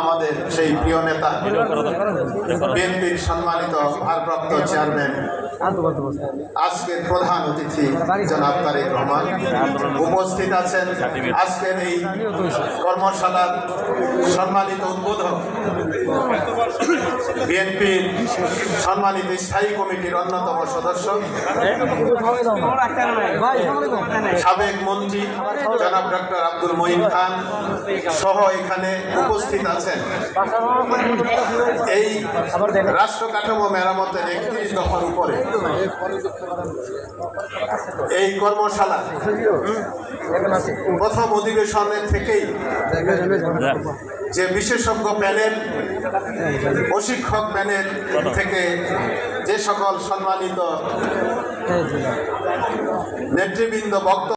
আমাদের সেই প্রিয় নেতা, বিএনপির সম্মানিত ভারপ্রাপ্ত চেয়ারম্যান, আজকের প্রধান অতিথি, জনাব তারেক রহমান। উপস্থিত আছেন আজকের এই কর্মশালার সম্মানিত উদ্বোধক। বিএনপির সম্মানিত স্থায়ী কমিটির অন্যতম সদস্য, সাবেক মন্ত্রী জনাব ডক্টর আব্দুল মঈন খান সহ এখানে উপস্থিত আছেন। এই রাষ্ট্র কাঠামো মেরামতের একত্রিশ দফার উপরে এই কর্মশালা প্রথম অধিবেশনের থেকেই যে বিশেষজ্ঞ প্যানেল প্রশিক্ষক প্যানেল থেকে যে সকল সম্মানিত নেতৃবৃন্দ বক্তব্য